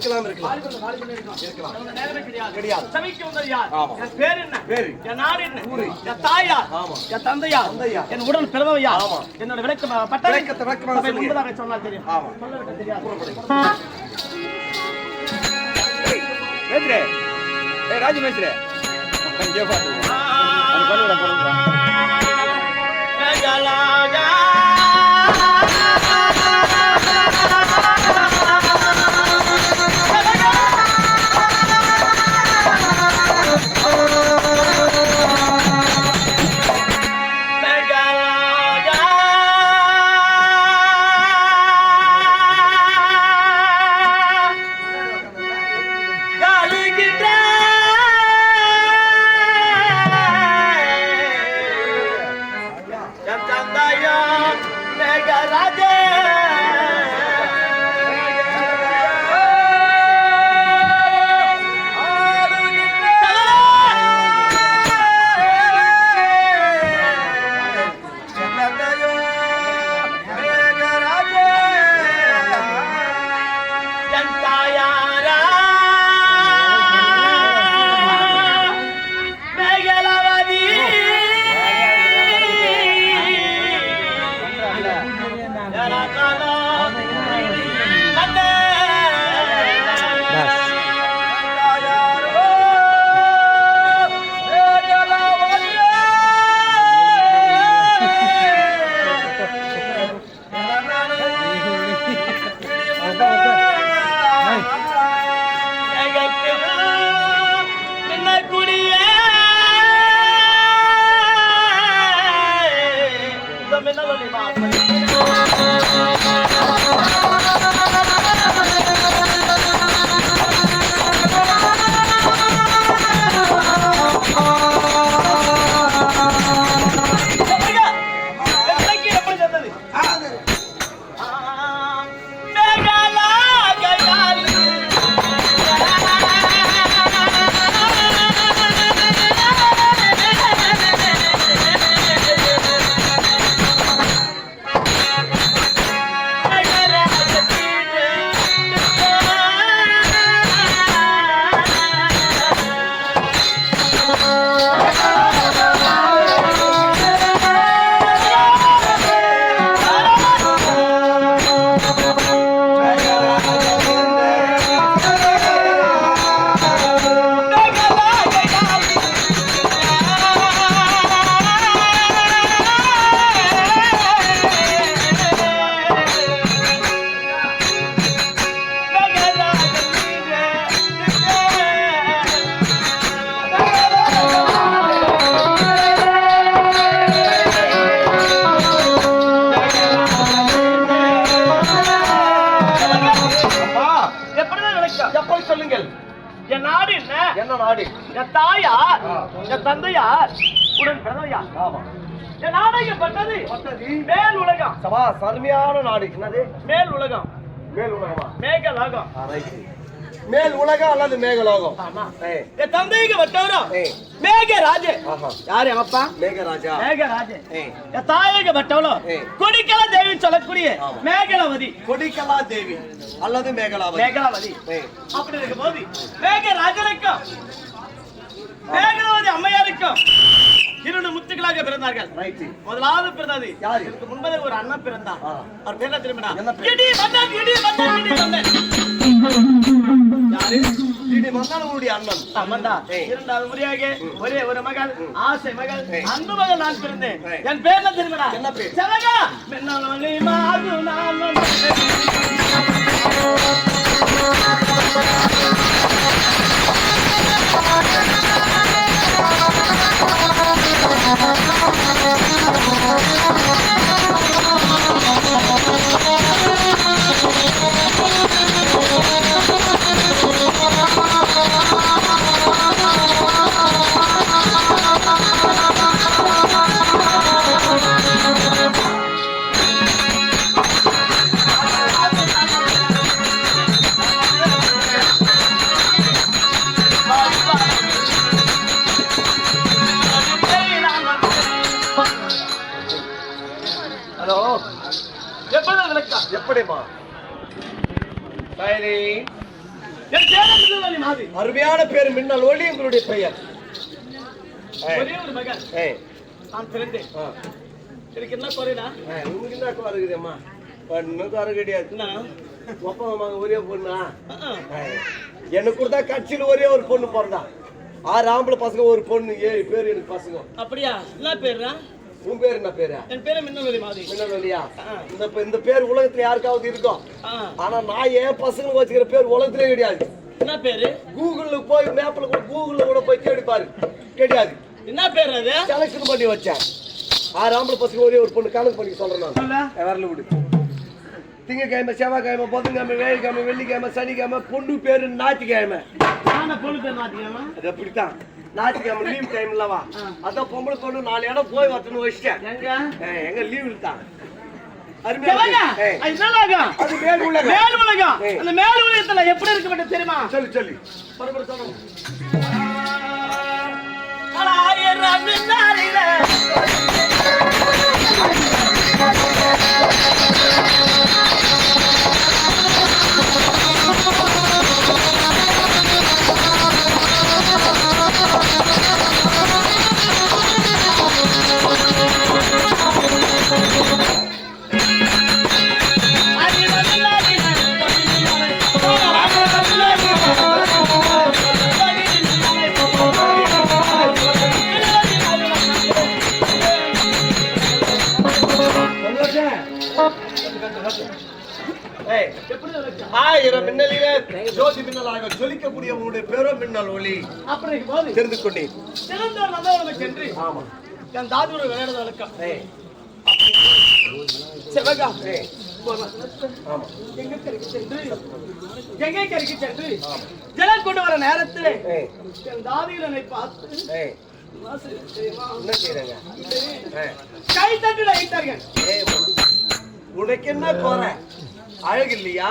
இருக்கலாம். கிடையாது. வந்தது யார். என் பேர் என்ன? பேரு. என் நாடு என்ன? ஊரு. என் தாயார் ஆமா. என் தந்தையார் தந்தையார். என் உடல் பிறந்தவர் யார்? ஆமா. என்னோட விளக்கம் பட்ட விளக்கத்தை விளக்கமாக. முன்பதாக சொன்னால் தெரியும். ஆமா. சொல்ல விட்ட தெரியாது ஏய், மேஸ்திரே. ஏய் ராஜு மேஸ்திரே. இங்கே பாத்து. good. நாடு. என் தாயார். என் தந்தையார் உடன் பிறந்தவையார் ஆமா. என் நாடகப்பட்டது பட்டது மேல் உலகம். சபா அருமையான நாடு. என்னது? மேல் உலகம். மேல் உலகமா? மேகலோகம். right. மேல் உலகம் அல்லது மேகலோகம்? என் தந்தைக்கு வட்டவரும் மேகராஜ ஆஹா. யாரு அப்பா? மேகராஜா. மேகராஜ என் தாயக வட்டவளும் ஏய். கொடிக்கல தேவி சொல்லக்கூடிய. மேகலவதி. கொடிக்கலா தேவி அல்லது மேகலாவதி. மேகலாவதி. அப்படி இருக்கும்போது மேகராஜனுக்கும் மேகலவதி அம்மையாருக்கும் இரண்டு முத்துக்களாக பிறந்தார்கள். முதலாவது பிறந்தது. யாரு? இதுக்கு முன்பதே ஒரு அண்ணன் பிறந்தான். ஆ. அவர் பேர்? என்ன இப்படி வந்தாலும் உங்களுடைய அண்ணன். ஆமாண்டா இரண்டாவது முறையாக ஒரே ஒரு மகள் ஆசை மகள் அன்பு மகள் நான் பிறந்தேன். என் பேர் என்ன தெரியுமா என்ன பேர்? சரகா மென்னவளி மாது நான் அருமையான பேர் மின்னல் ஒளி உங்களுடைய பெயர். எனக்கு என்ன ஏய், உனக்கு என்ன குறை இருக்குதும்மா ஒன்றும் குறை கிடையாது. என்ன? அப்பா அம்மா ஒரே பொண்ணா? எனக்கு கூட தான் கட்சியில் ஒரே ஒரு பொண்ணு பிறந்தா ஆறு ஆம்பளை பசங்க ஒரு பொண்ணு ஏழு பேர் எனக்கு பசங்க. அப்படியா? என்ன பேருடா? உன் பேர் என்ன பேரு? என் பேரு மின்னல் மாதிரி. மின்னல் ஒளியா? ஆ. இந்த இந்த பேர் உலகத்துல யாருக்காவது இருக்கும் ஆனா நான் என் பசங்களுக்கு வச்சுக்கிற பேர் உலகத்திலே கிடையாது. என்ன பேரு? கூகுள்ல போய் மேப்ல கூட கூகுள்ல கூட போய் தேடி பாரு. கிடையாது என்ன பேர் அது? செலக்ஷன் பண்ணி வச்சேன். ஆறு ஆம்பளை பசங்க ஒரே ஒரு பொண்ணு கணக்கு பண்ணி சொல்றேன் நான். வரல விடு. திங்கக்கிழமை செவ்வாய்க்கிழமை புதன்கிழமை வெள்ளிக்கிழமை வெள்ளிக்கிழமை சனிக்கிழமை பொண்ணு பேரு ஞாயிற்றுக்கிழமை. அது அப்படித்தான். ஞாயிற்றுக்கிழமை லீவ் டைம்லவா அதான் பொம்பளை பொண்ணு நாலு இடம் போய் வரட்டுன்னு வச்சிட்டேன். எங்க? எங்க லீவ் தான். எப்படி இருக்க வேண்டும் தெரியுமா? சொல்லு சொல்லு. மறுபடியும் சொல்லணும் மின்னல் ஒளி. அப்படி தெரிந்து கொண்டேன் சிறந்தோர் நல்லவர்களை சென்று. ஆமா. என் தாதூர் விளையாடுற வழக்கம் ஏய், சிவகா எங்க கரைக்கு சென்று. எங்கே கரைக்கு சென்று. ஜலம் கொண்டு வர நேரத்தில் என் தாதியிலனை பார்த்து கை தட்டில் வைத்தார்கள் உனக்கு என்ன குறை? அழகு இல்லையா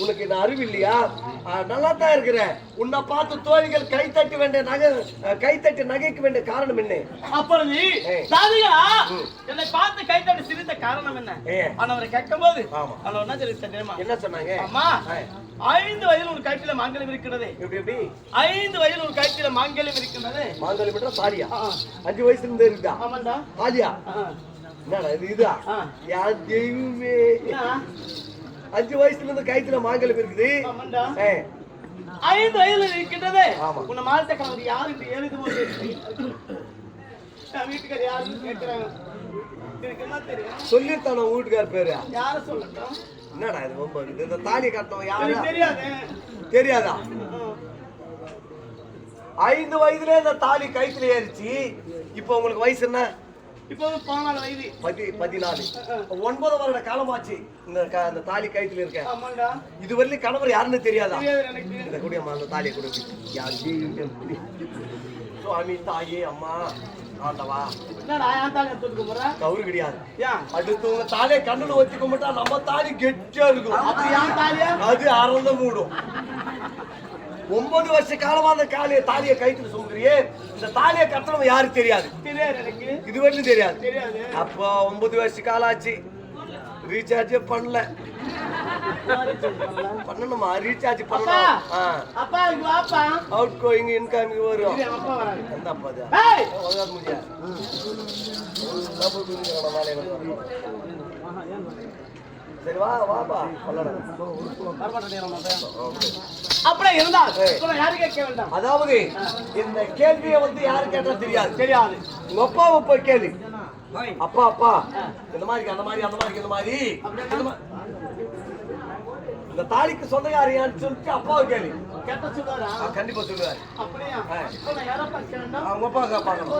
உனக்கு என்ன அறிவு இல்லையா நல்லா தான் இருக்கிற உன்னை பார்த்து தோழிகள் கை தட்டி வேண்டிய நகை கை தட்டி நகைக்க வேண்டிய காரணம் என்ன? அப்பொழுது ஏய். தாதிகளா ம். என்னை பார்த்து கை தட்டி சிரித்த காரணம் என்ன. அவரை கேட்கும் போது என்ன சொல்லி தெரியுமா? என்ன சொன்னாங்க? அம்மா ஐந்து வயதில் ஒரு கைத்தில மாங்கல்யம் இருக்கிறது. எப்படி எப்படி? ஐந்து வயதில் ஒரு கைத்தில மாங்கல்யம் இருக்கின்றது மாங்கல்யம் ஆ, ஆ. அஞ்சு வயசுல இருந்து இருக்குதா ஆமாண்டா. ஆ, என்னடா இது இதா. யா தெய்வமே? அஞ்சு வயசுல இருந்து கைத்துல மாங்கல்யம் இருக்குது. ஐந்து வயதில் இருக்கின்றது. உன்னை மாலத்தை கலந்து யாரு இப்படி எழுது போது வீட்டுக்கார யாருன்னு கேட்கிறாங்க. சொல்லிருத்தான வீட்டுக்கார் பேரு. யார சொல்லட்டும்? என்னடா இது ரொம்ப இந்த தாலி கட்டணும் யாரு? தெரியாது. தெரியாதா. ஐந்து வயதுல இந்த தாலி கைத்துல ஏறிச்சு. இப்போ உங்களுக்கு வயசு என்ன? இப்போ வந்து பதினாலு வயது. பதி பதினாலு. ஒன்பது வருட காலமாச்சு இந்த இந்த தாலி கைத்துல இருக்க. ஆமாண்டா. இது வரலையும் கணவர் யாருன்னு தெரியாதா? இந்த குடியம்மா அந்த தாலியை கொடு யார் சுவாமி தாயே அம்மா ஆண்டவா. தாலி கவுரு கிடையாது. அடுத்தவங்க தாலியை கண்ணுல வச்சுக்க மாட்டா நம்ம தாலி கெட்டியா இருக்கும். அது அறந்த மூடும். ஒன்பது வருஷ காலமா அந்த காலிய தாலியை கைத்துல சுமக்கிறியே இந்த தாலியை கட்டணம் யாருக்கு தெரியாது? எனக்கு. இதுவரையும் தெரியாது. அப்போ ஒன்பது வருஷ காலம் ஆச்சு. ரீசார்ஜே பண்ணல. பண்ணணுமா? ரீசார்ஜ் ஆ. அப்பா இங்க வாப்பா. அவுட் கோயிங் இன்கமிங் வரும். இது அப்பா ஏய்! முடியாது. நான் போய் வரேன். சரி வா வாப்பா அப்படியே இருந்தா யாரு கேட்க வேண்டாம். அதாவது இந்த கேள்வியை வந்து யாரு கேட்டா தெரியாது. தெரியாது. உங்க அப்பாவை போய் கேளு. அப்பா அப்பா. இந்த மாதிரி அந்த மாதிரி அந்த மாதிரி இந்த மாதிரி. இந்த தாலிக்கு சொந்த யாரையான்னு சொல்லிட்டு அப்பாவை கேளு. கேட்ட சொல்லுவாரா? ஆ, கண்டிப்பா சொல்லுவாரு. யாரை அவங்க அப்பா பார்க்கணும்.